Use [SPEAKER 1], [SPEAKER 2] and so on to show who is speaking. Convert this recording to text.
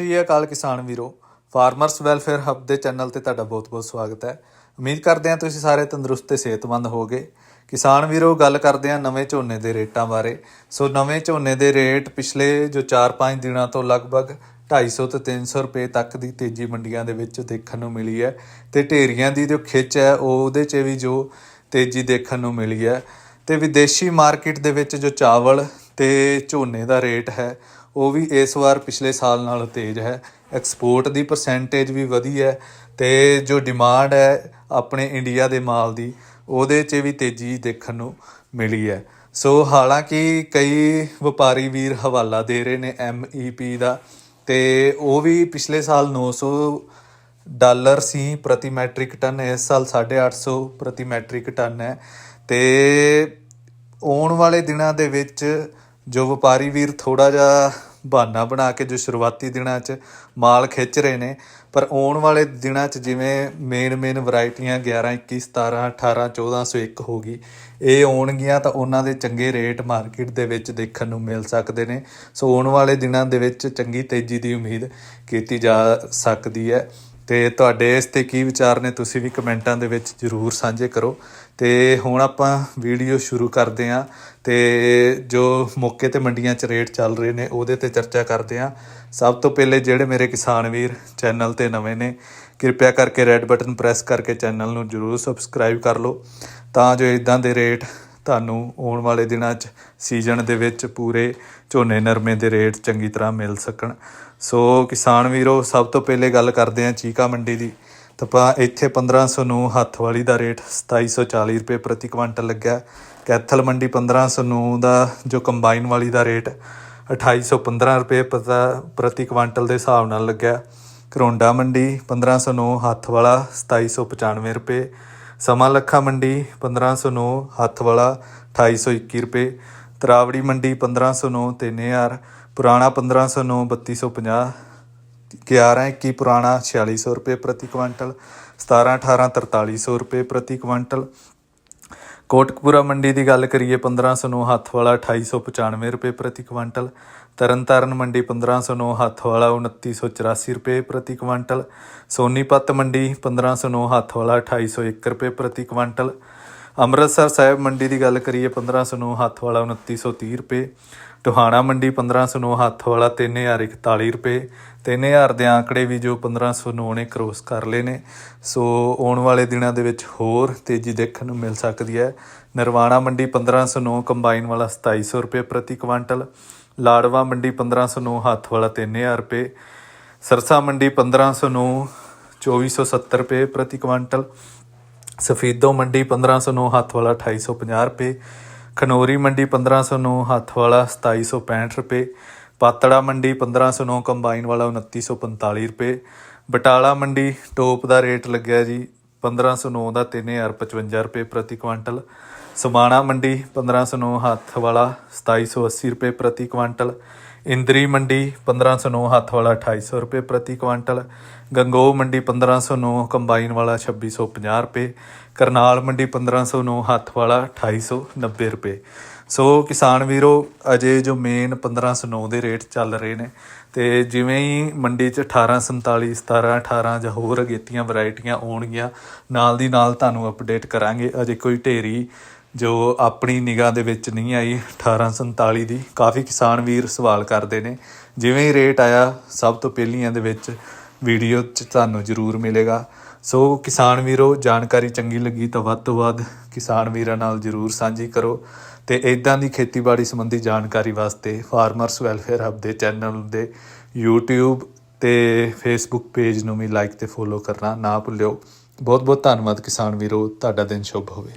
[SPEAKER 1] ਸ਼੍ਰੀ ਅਕਾਲ ਕਿਸਾਨ ਵੀਰੋ, farmers welfare hub ਦੇ ਚੈਨਲ ਤੇ ਤੁਹਾਡਾ ਬਹੁਤ-ਬਹੁਤ ਸਵਾਗਤ ਹੈ। ਉਮੀਦ ਕਰਦੇ ਹਾਂ ਤੁਸੀਂ ਸਾਰੇ ਤੰਦਰੁਸਤ ਤੇ ਸਿਹਤਮੰਦ ਹੋਵੋਗੇ। ਕਿਸਾਨ ਵੀਰੋ, ਗੱਲ ਕਰਦੇ ਹਾਂ ਨਵੇਂ ਝੋਨੇ ਦੇ ਰੇਟਾਂ ਬਾਰੇ। ਸੋ ਨਵੇਂ ਝੋਨੇ ਦੇ ਰੇਟ ਪਿਛਲੇ ਜੋ 4-5 ਦਿਨਾਂ ਤੋਂ ਲਗਭਗ 250 ਤੋਂ 300 ਰੁਪਏ ਤੱਕ ਦੀ ਤੇਜ਼ੀ ਮੰਡੀਆਂ ਦੇ ਵਿੱਚ ਦੇਖਣ ਨੂੰ ਮਿਲੀ ਹੈ ਤੇ ਢੇਰੀਆਂ ਦੀ ਜੋ ਖਿੱਚ ਹੈ, ਉਹ ਉਹਦੇ 'ਚ ਵੀ ਜੋ ਤੇਜ਼ੀ ਦੇਖਣ ਨੂੰ ਮਿਲੀ ਹੈ। ਤੇ ਵਿਦੇਸ਼ੀ ਮਾਰਕੀਟ ਦੇ ਵਿੱਚ ਜੋ ਚਾਵਲ ਤੇ ਝੋਨੇ ਦਾ ਰੇਟ ਹੈ ਉਹ ਵੀ ਇਸ ਵਾਰ ਪਿਛਲੇ ਸਾਲ ਨਾਲੋਂ ਤੇਜ਼ ਹੈ। ਐਕਸਪੋਰਟ ਦੀ ਪਰਸੈਂਟੇਜ ਵੀ ਵਧੀ ਹੈ ਤੇ ਜੋ ਡਿਮਾਂਡ ਹੈ ਆਪਣੇ ਇੰਡੀਆ ਦੇ ਮਾਲ ਦੀ, ਉਹਦੇ 'ਚ ਵੀ ਤੇਜ਼ੀ ਦੇਖਣ ਨੂੰ ਮਿਲੀ ਹੈ। ਸੋ ਹਾਲਾਂਕਿ ਕਈ ਵਪਾਰੀ ਵੀਰ ਹਵਾਲਾ ਦੇ ਰਹੇ ਨੇ ਐਮਈਪੀ ਦਾ ਤੇ ਉਹ ਵੀ ਪਿਛਲੇ ਸਾਲ 900 ਡਾਲਰ ਸੀ ਪ੍ਰਤੀ ਮੈਟ੍ਰਿਕ ਟਨ, ਇਸ ਸਾਲ 850 ਪ੍ਰਤੀ ਮੈਟ੍ਰਿਕ ਟਨ ਹੈ। ਤੇ ਆਉਣ ਵਾਲੇ ਦਿਨਾਂ ਦੇ ਵਿੱਚ ਜੋ ਵਪਾਰੀ ਵੀਰ ਥੋੜਾ ਜਿਹਾ ਬਹਾਨਾ ਬਣਾ ਕੇ ਜੋ ਸ਼ੁਰੂਆਤੀ ਦਿਨਾਂ 'ਚ ਮਾਲ ਖਿੱਚ ਰਹੇ ਨੇ, ਪਰ ਆਉਣ ਵਾਲੇ ਦਿਨਾਂ 'ਚ ਜਿਵੇਂ ਮੇਨ ਮੇਨ ਵੈਰਾਈਟੀਆਂ 11 21 17 18 1401 ਹੋ ਗਈ, ਇਹ ਆਉਣਗੀਆਂ ਤਾਂ ਉਹਨਾਂ ਦੇ ਚੰਗੇ ਰੇਟ ਮਾਰਕੀਟ ਦੇ ਵਿੱਚ ਦੇਖਣ ਨੂੰ ਮਿਲ ਸਕਦੇ ਨੇ। ਸੋ ਆਉਣ ਵਾਲੇ ਦਿਨਾਂ ਦੇ ਵਿੱਚ ਚੰਗੀ ਤੇਜ਼ੀ ਦੀ ਉਮੀਦ ਕੀਤੀ ਜਾ ਸਕਦੀ ਹੈ। ਤੇ ਤੁਹਾਡੇ ਇਸ ਤੇ ਕੀ ਵਿਚਾਰ ਨੇ, ਤੁਸੀਂ ਵੀ ਕਮੈਂਟਾਂ ਦੇ ਵਿੱਚ ਜਰੂਰ ਸਾਂਝੇ ਕਰੋ। ਤੇ ਹੁਣ ਆਪਾਂ ਵੀਡੀਓ ਸ਼ੁਰੂ ਕਰਦੇ ਹਾਂ ਤੇ ਜੋ ਮੌਕੇ ਤੇ ਮੰਡੀਆਂ 'ਚ ਰੇਟ ਚੱਲ ਰਹੇ ਨੇ, ਉਹਦੇ ਤੇ ਚਰਚਾ ਕਰਦੇ ਹਾਂ। ਸਭ ਤੋਂ ਪਹਿਲੇ ਜਿਹੜੇ ਮੇਰੇ ਕਿਸਾਨ ਵੀਰ ਚੈਨਲ ਤੇ ਨਵੇਂ ਨੇ, ਕਿਰਪਾ ਕਰਕੇ ਰੈੱਡ ਬਟਨ ਪ੍ਰੈਸ ਕਰਕੇ ਚੈਨਲ ਨੂੰ ਜਰੂਰ ਸਬਸਕ੍ਰਾਈਬ ਕਰ ਲਓ। ਤਾਂ ਜੋ ਇਦਾਂ ਦੇ ਰੇਟ ਤੁਹਾਨੂੰ ਆਉਣ ਵਾਲੇ ਦਿਨਾਂ 'ਚ ਸੀਜ਼ਨ ਦੇ ਵਿੱਚ ਪੂਰੇ ਝੋਨੇ ਨਰਮੇ ਦੇ ਰੇਟ ਚੰਗੀ ਤਰ੍ਹਾਂ ਮਿਲ ਸਕਣ। ਸੋ ਕਿਸਾਨ ਵੀਰੋ, ਸਭ ਤੋਂ ਪਹਿਲੇ ਗੱਲ ਕਰਦੇ ਹਾਂ ਚੀਕਾ ਮੰਡੀ ਦੀ। ਤਾਂ ਆਪਾਂ ਇੱਥੇ 1509 ਹੱਥ ਵਾਲੀ ਦਾ ਰੇਟ 2740 ਰੁਪਏ ਪ੍ਰਤੀ ਕੁਇੰਟਲ ਲੱਗਿਆ। ਕੈਥਲ ਮੰਡੀ 1509 ਦਾ ਜੋ ਕੰਬਾਈਨ ਵਾਲੀ ਦਾ ਰੇਟ 2815 ਰੁਪਏ ਪਤਾ- ਪ੍ਰਤੀ ਕੁਇੰਟਲ ਦੇ ਹਿਸਾਬ ਨਾਲ ਲੱਗਿਆ। ਕਰੋਂਡਾ ਮੰਡੀ 1509 ਹੱਥ ਵਾਲਾ 2795 ਰੁਪਏ। ਸਮਾਂ ਲੱਖਾ ਮੰਡੀ 1509 ਹੱਥ ਵਾਲਾ 2821 ਰੁਪਏ। ਤਰਾਵੜੀ ਮੰਡੀ 1509 3000 ਪੁਰਾਣਾ 1509 3250 11 21 ਪੁਰਾਣਾ 4600 ਰੁਪਏ ਪ੍ਰਤੀ ਕੁਇੰਟਲ 17 18 4300 ਰੁਪਏ ਪ੍ਰਤੀ ਕੁਇੰਟਲ। ਕੋਟਕਪੂਰਾ ਮੰਡੀ ਦੀ ਗੱਲ ਕਰੀਏ 1509 ਹੱਥ ਵਾਲਾ 2895 ਰੁਪਏ ਪ੍ਰਤੀ ਕੁਇੰਟਲ। ਤਰਨਤਾਰਨ ਮੰਡੀ 1509 ਹੱਥ ਵਾਲਾ 2984 ਰੁਪਏ ਪ੍ਰਤੀ ਕੁਇੰਟਲ। ਸੋਨੀਪਤ ਮੰਡੀ 1509 ਹੱਥ ਵਾਲਾ 2801 ਰੁਪਏ ਪ੍ਰਤੀ ਕੁਇੰਟਲ। ਅੰਮ੍ਰਿਤਸਰ ਸਾਹਿਬ ਮੰਡੀ ਦੀ ਗੱਲ ਕਰੀਏ 1509 ਹੱਥ ਵਾਲਾ 2930 ਰੁਪਏ, ਟੋਹਾਣਾ ਮੰਡੀ 1509 ਹੱਥ ਵਾਲਾ 3041 ਰੁਪਏ 3000 ਦੇ ਆંકੜੇ ਵੀ ਜੋ 1509 ਨੇ ਕ੍ਰੋਸ ਕਰ ਲਏ ਨੇ। ਸੋ ਆਉਣ ਵਾਲੇ ਦਿਨਾਂ ਦੇ ਵਿੱਚ ਹੋਰ ਤੇਜ਼ੀ ਦੇਖਣ ਨੂੰ ਮਿਲ ਸਕਦੀ ਹੈ। ਨਰਵਾਣਾ ਮੰਡੀ 1509 ਕੰਬਾਈਨ ਵਾਲਾ 2700 ਰੁਪਏ ਪ੍ਰਤੀ ਕੁਇੰਟਲ ਲਾੜਵਾ ਮੰਡੀ 1509 ਹੱਥ ਵਾਲਾ 3000 ਰੁਪਏ, ਸਰਸਾ ਮੰਡੀ 1509 2470 ਰੁਪਏ ਪ੍ਰਤੀ ਕੁਇੰਟਲ ਸਫੀਦੋ ਮੰਡੀ 1509 ਹੱਥ ਵਾਲਾ 2850 ਰੁਪਏ, ਖਨੋਰੀ ਮੰਡੀ 1509 ਹੱਥ ਵਾਲਾ 2765 ਰੁਪਏ, ਪਾਤੜਾ ਮੰਡੀ 1509 ਕੰਬਾਈਨ ਵਾਲਾ 2945 ਰੁਪਏ, ਬਟਾਲਾ ਮੰਡੀ ਟੋਪ ਦਾ ਰੇਟ ਲੱਗਿਆ ਜੀ 1509 ਦਾ 3055 ਰੁਪਏ ਪ੍ਰਤੀ ਕੁਇੰਟਲ ਸਮਾਣਾ ਮੰਡੀ 1509 ਹੱਥ ਵਾਲਾ 2780 ਰੁਪਏ ਪ੍ਰਤੀ ਕੁਇੰਟਲ ਇੰਦਰੀ ਮੰਡੀ 1509 ਹੱਥ ਵਾਲਾ 2800 ਰੁਪਏ ਪ੍ਰਤੀ ਕੁਇੰਟਲ ਗੰਗੋ ਮੰਡੀ 1509 ਕੰਬਾਈਨ ਵਾਲਾ 2650 ਰੁਪਏ। ਕਰਨਾਲ ਮੰਡੀ 1509 ਹੱਥ ਵਾਲਾ 2890 ਰੁਪਏ। ਸੋ ਕਿਸਾਨ ਵੀਰੋ, ਅਜੇ ਜੋ ਮੇਨ 1509 ਦੇ ਰੇਟ ਚੱਲ ਰਹੇ ਨੇ, ਤੇ ਜਿਵੇਂ ਹੀ ਮੰਡੀ 'ਚ 1847 17 18 ਜਾਂ ਹੋਰ ਅਗੇਤੀਆਂ ਵੈਰਾਈਟੀਆਂ ਆਉਣਗੀਆਂ, ਨਾਲ ਦੀ ਨਾਲ ਤੁਹਾਨੂੰ ਅਪਡੇਟ ਕਰਾਂਗੇ। ਅਜੇ ਕੋਈ ਢੇਰੀ ਜੋ ਆਪਣੀ ਨਿਗਾਹ ਦੇ ਵਿੱਚ ਨਹੀਂ ਆਈ 1847 ਦੀ। ਕਾਫੀ ਕਿਸਾਨ ਵੀਰ ਸਵਾਲ ਕਰਦੇ ਨੇ, ਜਿਵੇਂ ਹੀ ਰੇਟ ਆਇਆ, ਸਭ ਤੋਂ ਪਹਿਲੀਆਂ ਦੇ ਵਿੱਚ ਵੀਡੀਓ 'ਚ ਤੁਹਾਨੂੰ ਜ਼ਰੂਰ ਮਿਲੇਗਾ। ਸੋ ਕਿਸਾਨ ਵੀਰੋ, ਜਾਣਕਾਰੀ ਚੰਗੀ ਲੱਗੀ ਤਾਂ ਵੱਧ ਤੋਂ ਵੱਧ ਕਿਸਾਨ ਵੀਰਾਂ ਨਾਲ ਜ਼ਰੂਰ ਸਾਂਝੀ ਕਰੋ ਤੇ ਇਦਾਂ ਦੀ ਖੇਤੀਬਾੜੀ ਸੰਬੰਧੀ ਜਾਣਕਾਰੀ ਵਾਸਤੇ ਫਾਰਮਰਸ ਵੈਲਫੇਅਰ ਹੱਬ ਦੇ ਚੈਨਲ ਦੇ YouTube ਤੇ Facebook ਪੇਜ ਨੂੰ ਵੀ ਲਾਈਕ ਤੇ ਫੋਲੋ ਕਰਨਾ ਨਾ ਭੁੱਲਿਓ। ਬਹੁਤ ਬਹੁਤ ਧੰਨਵਾਦ ਕਿਸਾਨ ਵੀਰੋ, ਤੁਹਾਡਾ ਦਿਨ ਸ਼ੁਭ ਹੋਵੇ।